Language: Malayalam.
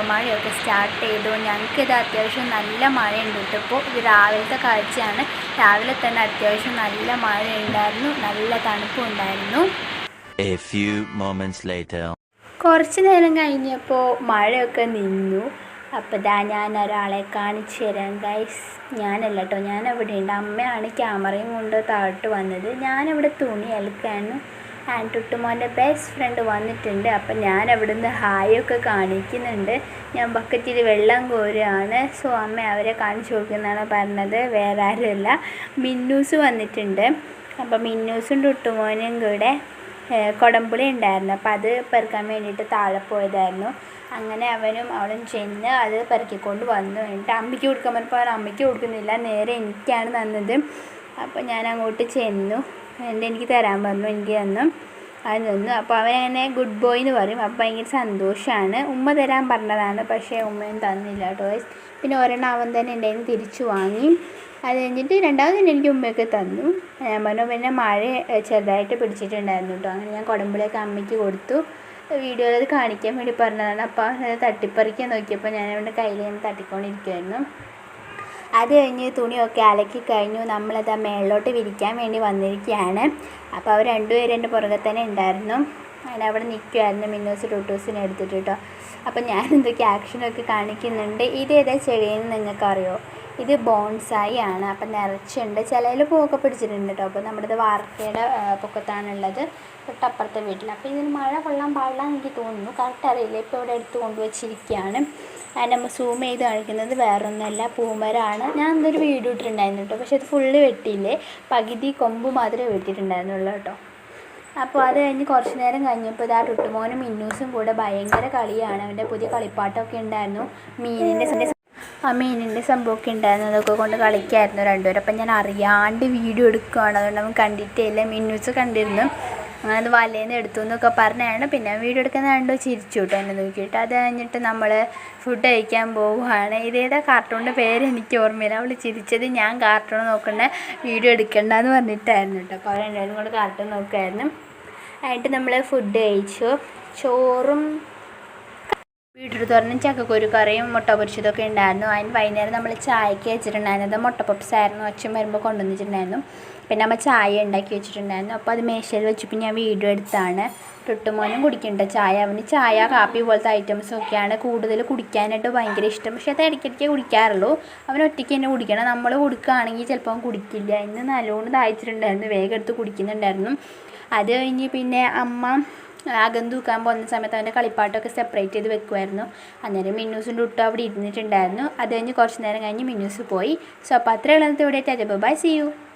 സ്റ്റാർട്ട് ചെയ്തു ഞങ്ങൾക്കിത് അത്യാവശ്യം നല്ല മഴയുണ്ട് കേട്ടോ. ഇപ്പോൾ ഇത് രാവിലത്തെ കാഴ്ചയാണ്. രാവിലെ തന്നെ അത്യാവശ്യം നല്ല മഴ ഉണ്ടായിരുന്നു നല്ല തണുപ്പും ഉണ്ടായിരുന്നു. A few moments later. കുറച്ച് നേരം കഴിഞ്ഞപ്പോൾ മഴയൊക്കെ നിന്നു. അപ്പോൾ ദാ ഞാൻ ഒരാളെ കാണിച്ചു തരാം ഗൈസ് ഞാനല്ല കേട്ടോ. ഞാൻ അവിടെ ഉണ്ട്. അമ്മയാണ് ക്യാമറയും കൊണ്ട് താഴോട്ട് വന്നത്. ഞാനവിടെ തുണി അലക്കാണ്. ആൻഡ് ടുട്ടുമോന്റെ ബെസ്റ്റ് ഫ്രണ്ട് വന്നിട്ടുണ്ട്. അപ്പം ഞാൻ അവിടുന്ന് ഹായൊക്കെ കാണിക്കുന്നുണ്ട്. ഞാൻ ബക്കറ്റിൽ വെള്ളം കോരുകയാണ്. സോ അമ്മ അവരെ കാണിച്ചു കൊടുക്കുന്നതാണ് പറഞ്ഞത്. വേറെ ആരുമല്ല. മിന്നൂസ് വന്നിട്ടുണ്ട്. അപ്പം മിന്നൂസും ടുട്ടുമോനും കൂടെ കുടംപുളി ഉണ്ടായിരുന്നു. അപ്പോൾ അത് പെറുക്കാൻ വേണ്ടിയിട്ട് താഴെ പോയതായിരുന്നു. അങ്ങനെ അവനും അവളും ചെന്ന് അത് പെറുക്കിക്കൊണ്ട് വന്നു. എന്നിട്ട് അമ്മയ്ക്ക് കൊടുക്കാൻ പറഞ്ഞപ്പോൾ അവൻ അമ്മയ്ക്ക് കൊടുക്കുന്നില്ല. നേരെ എനിക്കാണ് തന്നത്. അപ്പോൾ ഞാൻ അങ്ങോട്ട് ചെന്നു. എന്റെ എനിക്ക് തരാൻ പറഞ്ഞു എനിക്ക് തന്നു. അത് തന്നു അപ്പോൾ അവനങ്ങനെ ഗുഡ് ബോയ് എന്ന് പറയും. അപ്പോൾ ഭയങ്കര സന്തോഷമാണ്. ഉമ്മ തരാൻ പറഞ്ഞതാണ്. പക്ഷേ ഉമ്മയും തന്നില്ല കേട്ടോ പിന്നെ ഒരെണ്ണം അവൻ തന്നെ എന്റെ കയ്യിൽ തിരിച്ചു വാങ്ങി. അത് കഴിഞ്ഞിട്ട് രണ്ടാമത് തന്നെ എനിക്ക് ഉമ്മയൊക്കെ തന്നു. ഞാൻ പറഞ്ഞു പിന്നെ മഴ ചെറുതായിട്ട് പിടിച്ചിട്ടുണ്ടായിരുന്നു കേട്ടോ. അങ്ങനെ ഞാൻ കുടമ്പിളിയൊക്കെ അമ്മയ്ക്ക് കൊടുത്തു. വീഡിയോയിൽ അത് കാണിക്കാൻ വേണ്ടി പറഞ്ഞതാണ്. അപ്പോൾ അത് തട്ടിപ്പറിക്കാൻ നോക്കിയപ്പോൾ ഞാൻ അവന്റെ കയ്യിൽ ഞാൻ തട്ടിക്കൊണ്ടിരിക്കുമായിരുന്നു അത് കഴിഞ്ഞ് തുണിയൊക്കെ അലക്കി കഴിഞ്ഞു. നമ്മളത് മേളിലോട്ട് വിരിക്കാൻ വേണ്ടി വന്നിരിക്കുകയാണ്. അപ്പോൾ അവർ രണ്ടുപേരും എന്റെ പുറകെ തന്നെ ഉണ്ടായിരുന്നു. ഞാൻ അവിടെ നിൽക്കുമായിരുന്നു മിന്നൂസ് ടൂട്ടൂസിനെ എടുത്തിട്ട് കേട്ടോ. അപ്പോൾ ഞാൻ എന്തൊക്കെ ആക്ഷനൊക്കെ കാണിക്കുന്നുണ്ട്. ഇത് ഏതാ ചെടിയെന്ന് നിങ്ങൾക്ക് അറിയോ ഇത് ബോൺസായി ആണ്. അപ്പം നിറച്ചുണ്ട്. ചിലതിൽ പൂവൊക്കെ പിടിച്ചിട്ടുണ്ട് കേട്ടോ അപ്പോൾ നമ്മുടെ ഇത് വാർക്കയുടെ പൊക്കത്താണുള്ളത്. തൊട്ടപ്പുറത്തെ വീട്ടിൽ അപ്പോൾ ഇതിന് മഴ കൊള്ളാൻ പാടില്ല എനിക്ക് തോന്നുന്നു. കറക്റ്റ് അറിയില്ല. ഇപ്പോൾ ഇവിടെ എടുത്തു കൊണ്ടുവച്ചിരിക്കുകയാണ് നമ്മൾ സൂം ചെയ്ത് കാണിക്കുന്നത് വേറൊന്നുമല്ല. പൂമരമാണ് ഞാൻ എന്തൊരു വീഡിയോ ഇട്ടിട്ടുണ്ടായിരുന്നു കേട്ടോ പക്ഷേ അത് ഫുള്ള് വെട്ടിയില്ലേ? പകുതി കൊമ്പ് മാത്രമേ വെട്ടിയിട്ടുണ്ടായിരുന്നുള്ളൂ കേട്ടോ അപ്പോൾ അത് കഴിഞ്ഞ് കുറച്ച് നേരം കഴിഞ്ഞപ്പോൾ ഇതാ ടുട്ടുമോനും മിന്നൂസും കൂടെ ഭയങ്കര കളിയാണ്. അവന്റെ പുതിയ കളിപ്പാട്ടമൊക്കെ ഉണ്ടായിരുന്നു. മീനിന്റെ ആ മീനിന്റെ സംഭവമൊക്കെ ഉണ്ടായിരുന്നു. അതൊക്കെ കൊണ്ട് കളിക്കായിരുന്നു രണ്ടുപേരും. അപ്പം ഞാൻ അറിയാണ്ട് വീഡിയോ എടുക്കുകയാണ് അതുകൊണ്ട് അവൻ കണ്ടിട്ടേ ഇല്ല. മിന്നൂസ് കണ്ടിരുന്നു. അങ്ങനെ അത് വലയിൽ എടുത്തു എന്നൊക്കെ പറഞ്ഞാണ്. പിന്നെ വീഡിയോ എടുക്കുന്ന കണ്ടു ചിരിച്ചു കേട്ടോ എന്നെ നോക്കിയിട്ട്. അത് കഴിഞ്ഞിട്ട് നമ്മൾ ഫുഡ് കഴിക്കാൻ പോവുകയാണ്. ഇതേതാ കാർട്ടൂണിന്റെ പേര് എനിക്ക് ഓർമ്മയില്ല. അവൾ ചിരിച്ചത് ഞാൻ കാർട്ടൂൺ നോക്കണ്ട വീഡിയോ എടുക്കണ്ടെന്ന് പറഞ്ഞിട്ടായിരുന്നു കേട്ടോ. അപ്പോൾ അവർ രണ്ടുപേരും കൂടെ കാർട്ടൂൺ നോക്കുമായിരുന്നു ആയിട്ട് നമ്മൾ ഫുഡ് കഴിച്ചു. ചോറും ബീട്രൂട്ട് തോരനും ചക്കക്കുരു കറിയും മുട്ട പൊരിച്ചതൊക്കെ ഉണ്ടായിരുന്നു. അതിന് വൈകുന്നേരം നമ്മൾ ചായക്ക് വെച്ചിട്ടുണ്ടായിരുന്നത് മുട്ട പപ്സ് ആയിരുന്നു. അച്ഛൻ വരുമ്പോൾ കൊണ്ടുവന്നിട്ടുണ്ടായിരുന്നു പിന്നെ നമ്മൾ ചായ ഉണ്ടാക്കി വെച്ചിട്ടുണ്ടായിരുന്നു. അപ്പോൾ അത് മേശയിൽ വെച്ചപ്പോൾ ഞാൻ വീഡിയോ എടുത്താണ്. തൊട്ടുമോനും കുടിക്കുന്നുണ്ട് ചായ. അവന് ചായ കാപ്പി പോലത്തെ ഐറ്റംസ് ഒക്കെയാണ് കൂടുതൽ കുടിക്കാനായിട്ട് ഭയങ്കര ഇഷ്ടം. പക്ഷേ അത് ഇടയ്ക്കിടയ്ക്ക് കുടിക്കാറുള്ളൂ. അവൻ ഒറ്റയ്ക്ക് തന്നെ കുടിക്കണം. നമ്മൾ കൊടുക്കുകയാണെങ്കിൽ ചിലപ്പോൾ കുടിക്കില്ല. ഇന്ന് നല്ലോണം ദാഹിച്ചിട്ടുണ്ടായിരുന്നു. വേഗം എടുത്ത് കുടിക്കുന്നുണ്ടായിരുന്നു. അത് കഴിഞ്ഞ് പിന്നെ അമ്മ അകം തൂക്കാൻ പോകുന്ന സമയത്ത് അവന്റെ കളിപ്പാട്ടമൊക്കെ സെപ്പറേറ്റ് ചെയ്ത് വെക്കുമായിരുന്നു അന്നേരം മിന്നൂസും ഒട്ടും അവിടെ ഇരുന്നിട്ടുണ്ടായിരുന്നു. അത് കഴിഞ്ഞ് കുറച്ച് നേരം കഴിഞ്ഞ് മിന്നൂസ് പോയി. സോ അപ്പോൾ അത്രയുള്ള ഇവിടെ ബൈ സി യു